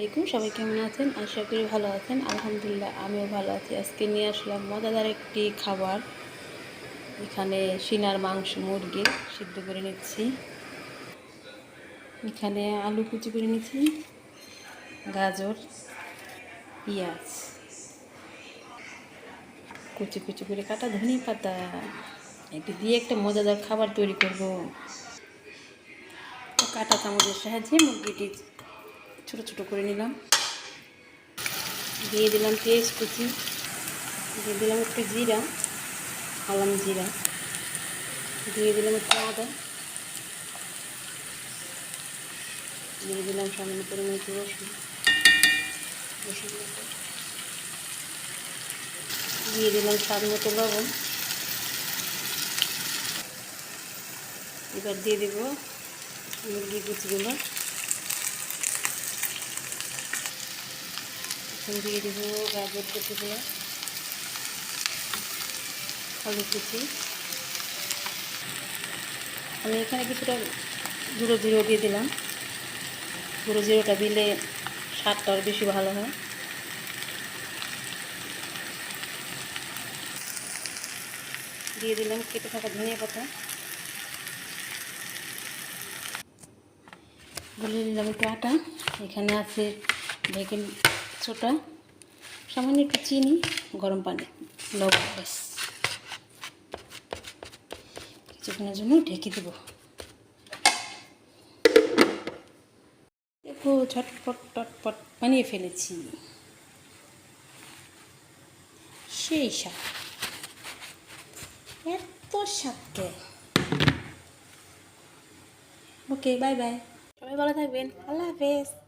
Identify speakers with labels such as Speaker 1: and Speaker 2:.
Speaker 1: আলাইকুম, সবাই কেমন আছেন? আশা করি ভালো আছেন। আলহামদুলিল্লাহ, আমিও ভালো আছি। আজকে নিয়ে আসলাম মজাদার একটি খাবার। এখানে সিনার মাংস মুরগির সিদ্ধ করে নিচ্ছি। এখানে আলু কুচি করে নিচ্ছি, গাজর, পেঁয়াজ। কুচি কুচি করে কাটা ধনে পাতা। এটি দিয়ে একটা মজাদার খাবার তৈরি করব। কাটা চামচের সাহায্যে মুরগিটি ছোটো ছোটো করে নিলাম। দিয়ে দিলাম পেঁয়াজ কুচি, দিয়ে দিলাম একটু জিরা, আলাম জিরা, দিয়ে দিলাম একটু আদা, দিয়ে দিলাম সামান্য পরিমাণ একটু রসুন রসুন দিয়ে দিলাম স্বাদ মতো লবণ। এবার দিয়ে দেবো মুরগি কুচিগুলো। এখন দিয়ে দেবো, গাজর কুচিগুলো আলু কুচি। আমি এখানে কিছুটা গুঁড়ো জিরো দিয়ে দিলাম। গুঁড়ো জিরোটা দিলে স্বাদটা আরও বেশি ভালো হয়। দিয়ে দিলাম কেটে থাকা ধনিয়া পাতা। বলে দিলাম একটু আটা এখানে আছে বেকিং সোটা সামান্য একটু চিনি, গরম পানি, লবণ, ব্যাস। কিছুক্ষণের জন্য ঢেকে দেব। দেখো, ঝটপট, টটপট বানিয়ে ফেলেছি। সেই শাক। এত শাককে। ওকে, বাই বাই। সবাই ভালো থাকবেন। আল্লাহ হাফেজ।